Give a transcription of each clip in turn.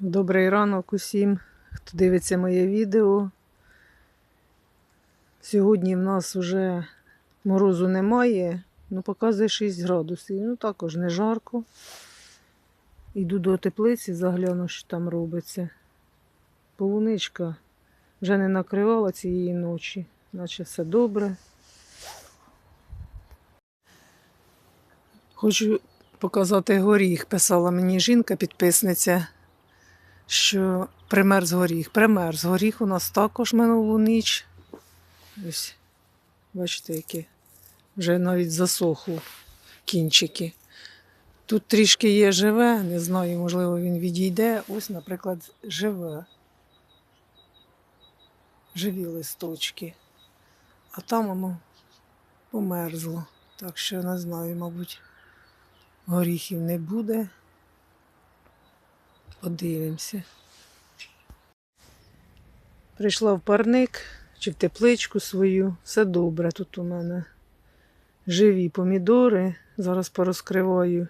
Добрий ранок усім, хто дивиться моє відео. Сьогодні в нас вже морозу немає, ну показує 6 градусів. Ну також не жарко. Йду до теплиці, загляну, що там робиться. Полуничка вже не накривала цієї ночі, наче все добре. Хочу показати горіх. Писала мені жінка, підписниця що примерз горіх. Примерз горіх у нас також минулу ніч. Ось, бачите, які вже навіть засохло кінчики. Тут трішки є живе, не знаю, можливо, він відійде. Ось, наприклад, живе. Живі листочки. А там воно померзло. Так що не знаю, мабуть, горіхів не буде. Подивимося. Прийшла в парник чи в тепличку свою. Все добре. Тут у мене живі помідори. Зараз порозкриваю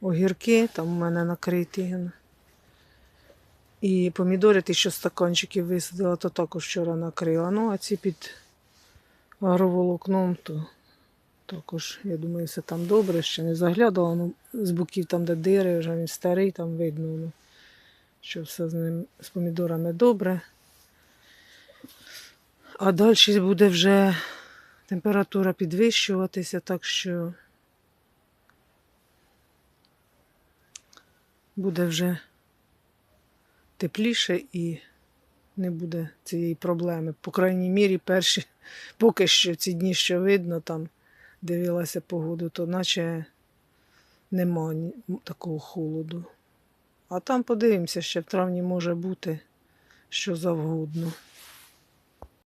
огірки, там у мене накриті. І помідори, ті, що стаканчиків висадила, то також вчора накрила. Ну, а ці під агроволокном, то також, я думаю, все там добре, ще не заглядала. Ну, з боків там, де дири, вже він старий, там видно, ну, що все з ним з помідорами добре. А далі буде вже температура підвищуватися, так що буде вже тепліше і не буде цієї проблеми. По крайній мірі, перші, поки що ці дні, що видно, там дивилася погоду, то наче нема такого холоду. А там подивимося, ще в травні може бути що завгодно.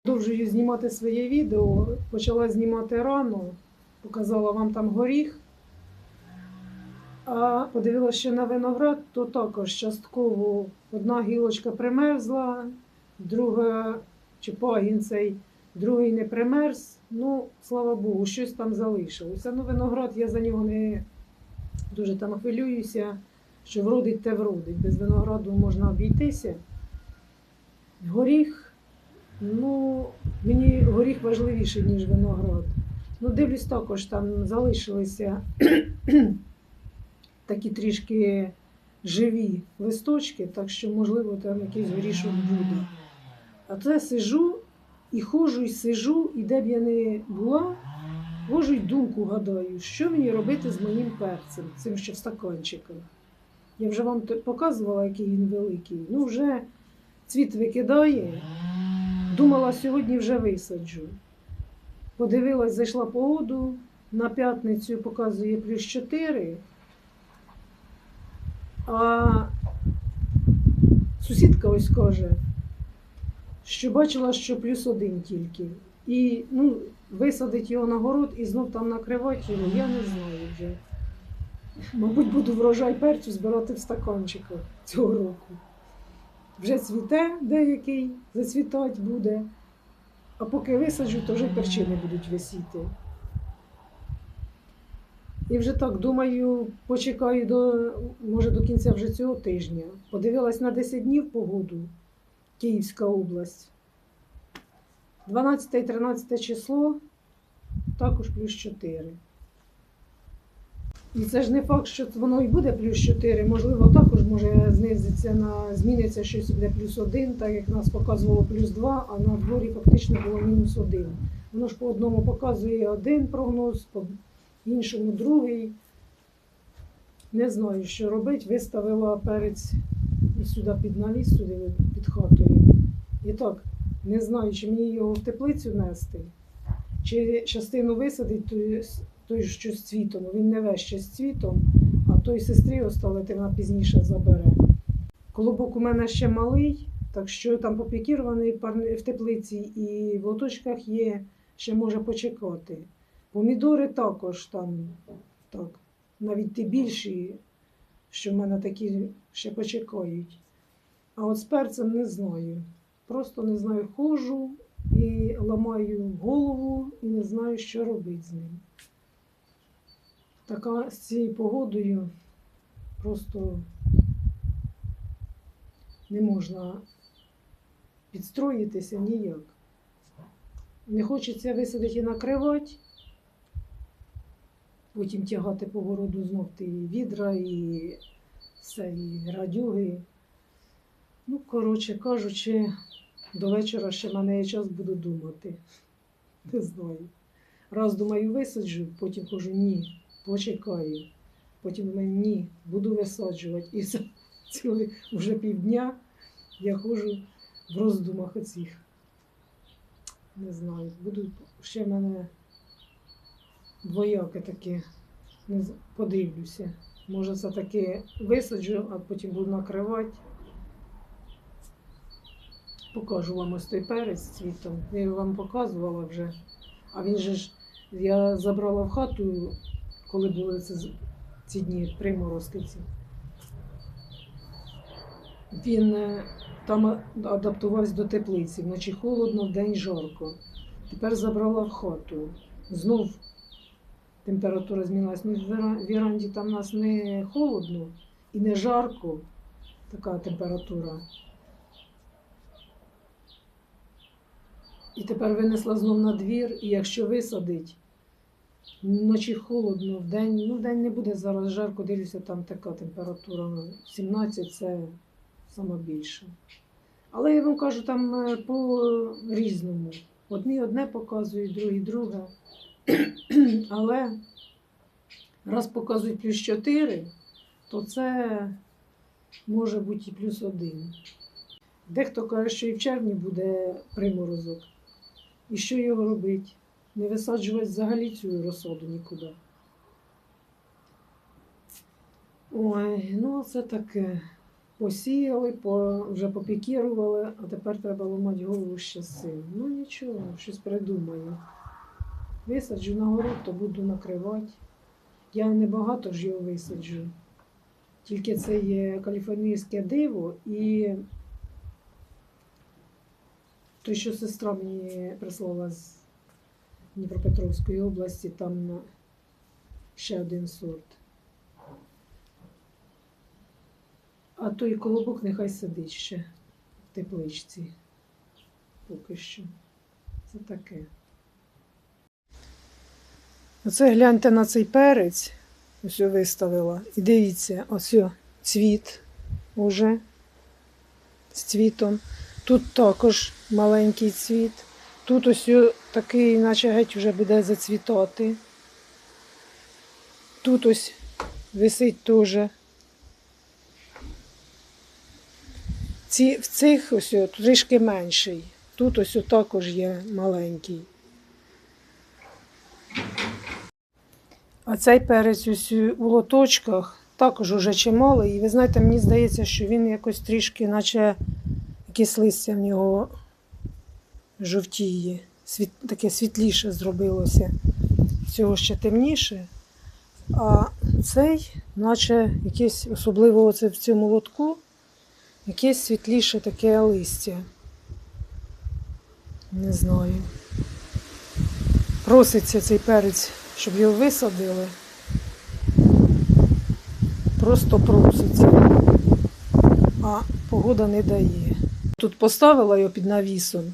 Продовжую знімати своє відео. Почала знімати рано, показала вам там горіх. А подивилася ще на виноград, то також частково одна гілочка примерзла, друга чи пагін цей, другий не примерз. Ну, слава Богу, щось там залишилося. Ну, виноград я за нього не дуже там хвилююся, що вродить те вродить. Без винограду можна обійтися. Горіх, ну, мені горіх важливіший, ніж виноград. Ну, дивлюсь також, там залишилися такі трішки живі листочки, так що, можливо, там якийсь горішок буде. А це сижу і ходжу, і сижу, і де б я не була, ходжу й думку гадаю, що мені робити з моїм перцем, цим що в стаканчиках. Я вже вам показувала, який він великий. Ну, вже цвіт викидає. Думала, сьогодні вже висаджу. Подивилась, зайшла погоду. На п'ятницю показує плюс 4. А сусідка ось каже, що бачила, що плюс один тільки. І ну, висадить його на город і знов там накривати його, я не знаю вже. Мабуть, буду врожай перцю збирати в стаканчиках цього року. Вже цвіте деякий, зацвітать буде. А поки висаджу, то вже перчини будуть висіти. І вже так думаю, почекаю до, може, до кінця вже цього тижня. Подивилась на 10 днів погоду Київська область. 12 і 13 число також плюс 4. І це ж не факт, що воно і буде плюс 4. Можливо, також може знизиться на зміниться щось буде плюс 1, так як нас показувало плюс 2, а на дворі фактично було мінус 1. Воно ж по одному показує один прогноз, по іншому другий. Не знаю, що робити. Виставила перець і сюди під навіс, сюди під хатою. І так, не знаю, чи мені його в теплицю нести, чи частину висадить той, той що з цвітом. Він не весь ще з цвітом, а той сестрі оставити вона пізніше забере. Колобок у мене ще малий, так що там попікірований в теплиці і в лоточках є, ще може почекати. Помідори також там, так, навіть ті більші, що в мене такі ще почекають. А от з перцем не знаю. Просто не знаю, ходжу і ламаю голову і не знаю, що робити з ним. Така з цією погодою просто не можна підстроїтися ніяк. Не хочеться висадити і накривати, потім тягати по городу знов ті відра і все, і радюги. Ну, коротше кажучи, до вечора ще мене є час буду думати. Не знаю. Раз думаю, висаджу, потім кажу ні, почекаю. Потім думаю, ні, буду висаджувати. І все, цілий вже півдня я ходжу в роздумах оцих. Не знаю, буду ще в мене двояке таке. Не подивлюся. Може, це таки висаджу, а потім буду накривати. Покажу вам ось той перець цвітом. Я його вам показувала вже. А він же ж я забрала в хату, коли були з- ці дні приморозки ці. Він е, там адаптувався до теплиці. Вночі холодно, вдень жарко. Тепер забрала в хату. Знов температура змінилась. Ну, в віранді там у нас не холодно і не жарко. Така температура. І тепер винесла знов на двір, і якщо висадить, вночі холодно, вдень, ну вдень не буде зараз жарко, дивлюся, там така температура. ну, 17 це сама більше. Але я вам кажу, там е, по-різному. Одні одне показують, другі друге. Але раз показують плюс 4, то це може бути і плюс 1. Дехто каже, що і в червні буде приморозок. І що його робити? Не висаджувати взагалі цю розсаду нікуди. Ой, ну це таке. Посіяли, по, вже попікірували, а тепер треба ламати голову ще з цим. Ну нічого, щось придумаю. Висаджу на город, то буду накривати. Я не багато ж його висаджу. Тільки це є каліфорнійське диво і той, що сестра мені прислала з Дніпропетровської області, там ще один сорт. А той колобок нехай сидить ще в тепличці. Поки що. Це таке. Оце гляньте на цей перець. Ось виставила. І дивіться, ось цвіт уже з цвітом. Тут також маленький цвіт. Тут ось о такий, наче геть вже буде зацвітати. Тут ось висить теж. Ці, в цих ось трішки менший. Тут ось також є маленький. А цей перець ось у лоточках також уже чимало. І ви знаєте, мені здається, що він якось трішки, наче якесь листя в нього жовтіє. Світ, таке світліше зробилося. Цього ще темніше. А цей, наче якесь, особливо оце в цьому лотку, якесь світліше таке листя. Не знаю. Проситься цей перець, щоб його висадили. Просто проситься. А погода не дає. Тут поставила його під навісом.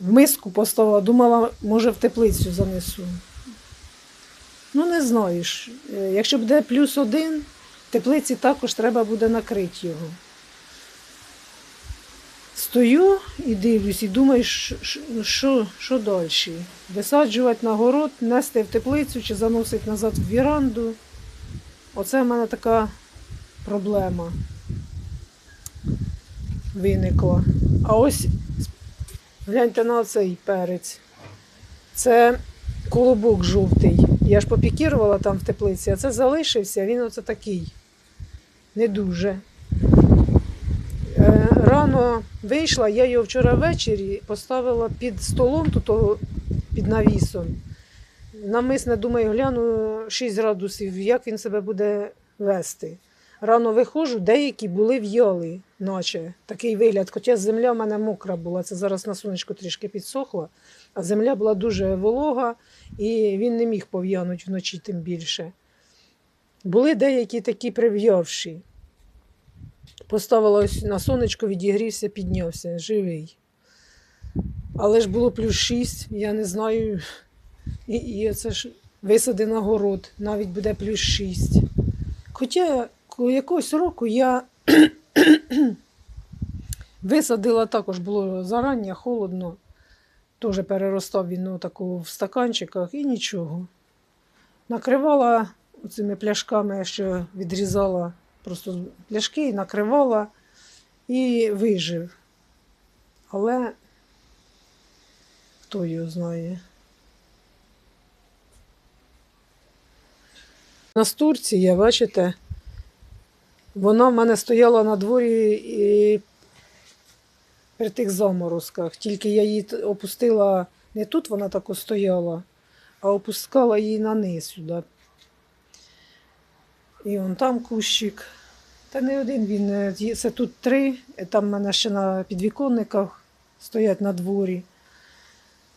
В миску поставила, думала, може в теплицю занесу. Ну, не знаєш. Е, Якщо буде плюс один, в теплиці також треба буде накрити його. Стою і дивлюсь, і думаю, що, що, що далі? Висаджувати на город, нести в теплицю чи заносити назад в віранду. Оце в мене така проблема виникла. А ось гляньте на цей перець. Це колобок жовтий. Я ж попікірувала там в теплиці, а це залишився, він оце такий. Не дуже. Е, Рано вийшла, я його вчора ввечері поставила під столом, тут під навісом. Намисне, думаю, гляну 6 градусів, як він себе буде вести. Рано виходжу, деякі були в'яли, наче такий вигляд. Хоча земля в мене мокра була, це зараз на сонечку трішки підсохла, а земля була дуже волога, і він не міг пов'янути вночі тим більше. Були деякі такі прив'явші. Поставила ось на сонечко, відігрівся, піднявся, живий. Але ж було плюс 6, я не знаю. І, і це ж висади на город, навіть буде плюс 6. Хоча ко- якогось року я висадила також, було зарання, холодно. Теж переростав він ну, в стаканчиках і нічого. Накривала цими пляшками, що відрізала просто пляшки і накривала і вижив. Але хто його знає. Настурція, бачите, вона в мене стояла на дворі і при тих заморозках. Тільки я її опустила не тут вона так стояла, а опускала її на низ сюди. І вон там кущик. Та не один він. е, Це тут три, е, там в мене ще на підвіконниках стоять на дворі.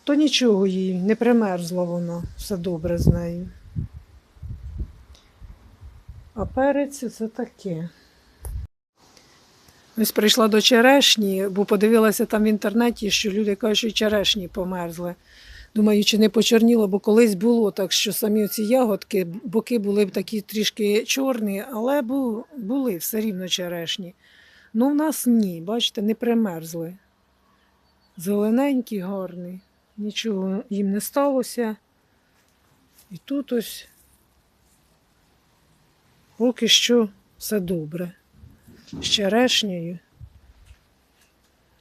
То нічого їй, не примерзла вона, все добре з нею. А перець це таке. Ось прийшла до черешні, бо подивилася там в інтернеті, що люди кажуть, що черешні померзли. Думаю, чи не почорніло, бо колись було так, що самі ці ягодки, боки були б такі трішки чорні, але були все рівно черешні. Ну, в нас ні, бачите, не примерзли. Зелененькі, гарні, нічого їм не сталося. І тут ось поки що все добре. З черешнею.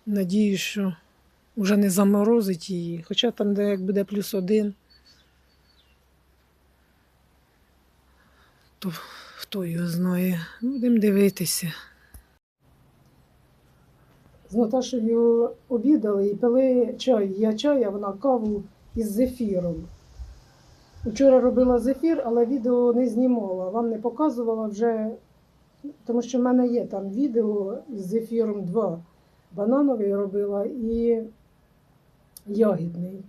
Надію, що вже не заморозить її. Хоча там, де як буде плюс один, то хто його знає. Будемо дивитися. З Наташею обідали і пили чай. Я чай, а вона каву із зефіром. Вчора робила зефір, але відео не знімала. Вам не показувала вже, тому що в мене є там відео з зефіром два. Банановий робила і ягідний.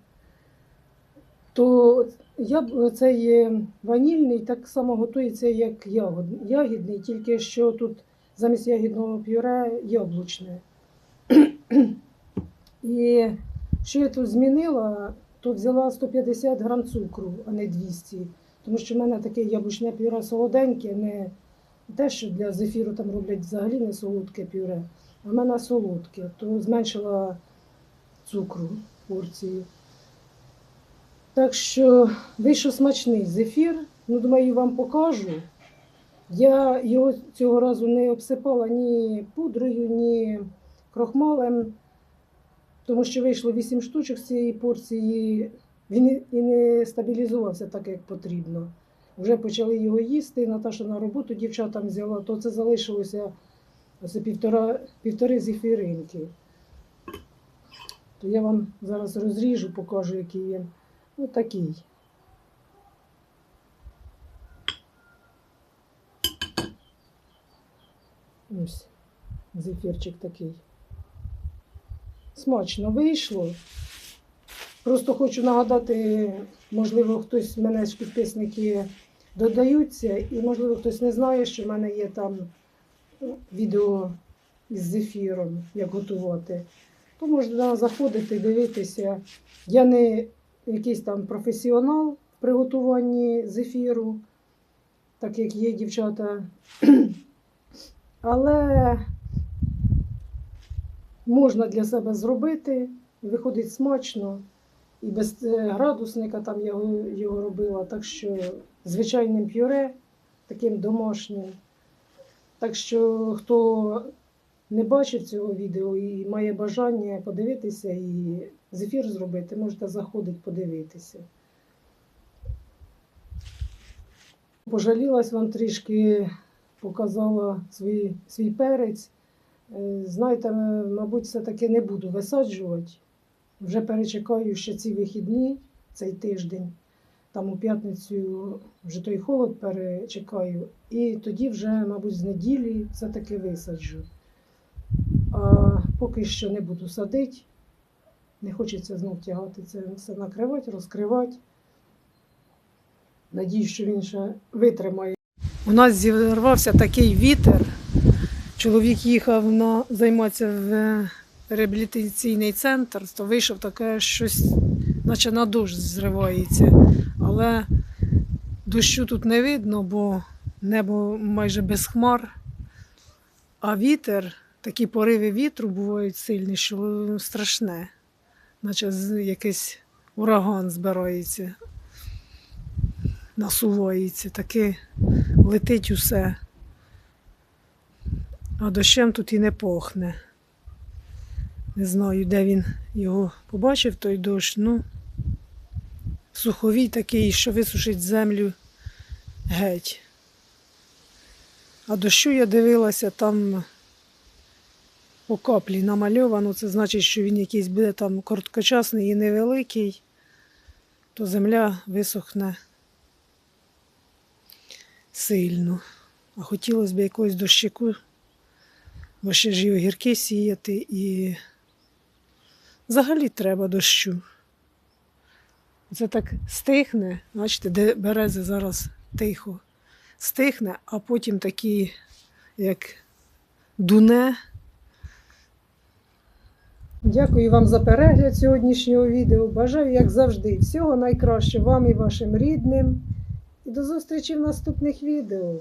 То я, цей ванільний так само готується, як ягідний, тільки що тут замість ягідного пюре яблучне. І що я тут змінила, то взяла 150 грам цукру, а не 200. Тому що в мене таке яблучне пюре солоденьке, не те, що для зефіру там роблять взагалі не солодке пюре, а в мене солодке, то зменшила цукру порцію. Так що вийшов смачний зефір. Ну, думаю, вам покажу. Я його цього разу не обсипала ні пудрою, ні крохмалем, тому що вийшло 8 штучок з цієї порції. Він і- не стабілізувався так, як потрібно. Вже почали його їсти. Наташа на роботу дівчатам взяла, то це залишилося ось півтора, півтори зефіринки. То я вам зараз розріжу, покажу, який він. Ось такий. Ось зефірчик такий. Смачно вийшло. Просто хочу нагадати, можливо, хтось мене ж підписники додаються, і, можливо, хтось не знає, що в мене є там ну, відео із зефіром, як готувати. То можна заходити, дивитися. Я не якийсь там професіонал в приготуванні зефіру, так як є дівчата. Але можна для себе зробити, виходить смачно. І без е, градусника там його, його робила, так що звичайним пюре, таким домашнім. Так що хто не бачив цього відео і має бажання подивитися і зефір зробити, можете заходити подивитися. Пожалілась вам трішки, показала свій, свій перець. Е, Знаєте, мабуть, все-таки не буду висаджувати. Вже перечекаю ще ці вихідні, цей тиждень. Там у п'ятницю вже той холод перечекаю. І тоді вже, мабуть, з неділі все-таки висаджу. А поки що не буду садити. Не хочеться знов тягати це все накривати, розкривати. Надію, що він ще витримає. У нас зірвався такий вітер, Чоловік їхав на займатися в реабілітаційний центр, то вийшов таке щось, наче на дощ зривається. Але дощу тут не видно, бо небо майже без хмар. А вітер, такі пориви вітру бувають сильні, що страшне, наче якийсь ураган збирається, насувається, таке летить усе. А дощем тут і не пахне. Не знаю, де він його побачив, той дощ. Ну, суховій такий, що висушить землю геть. А дощу я дивилася, там по каплі намальовано, це значить, що він якийсь буде там короткочасний і невеликий, то земля висохне сильно. А хотілося б якогось дощику, бо ж і огірки сіяти, і взагалі треба дощу. Це так стихне, бачите, де берези зараз тихо стихне, а потім такі, як дуне. Дякую вам за перегляд сьогоднішнього відео. Бажаю, як завжди, всього найкращого вам і вашим рідним. І до зустрічі в наступних відео.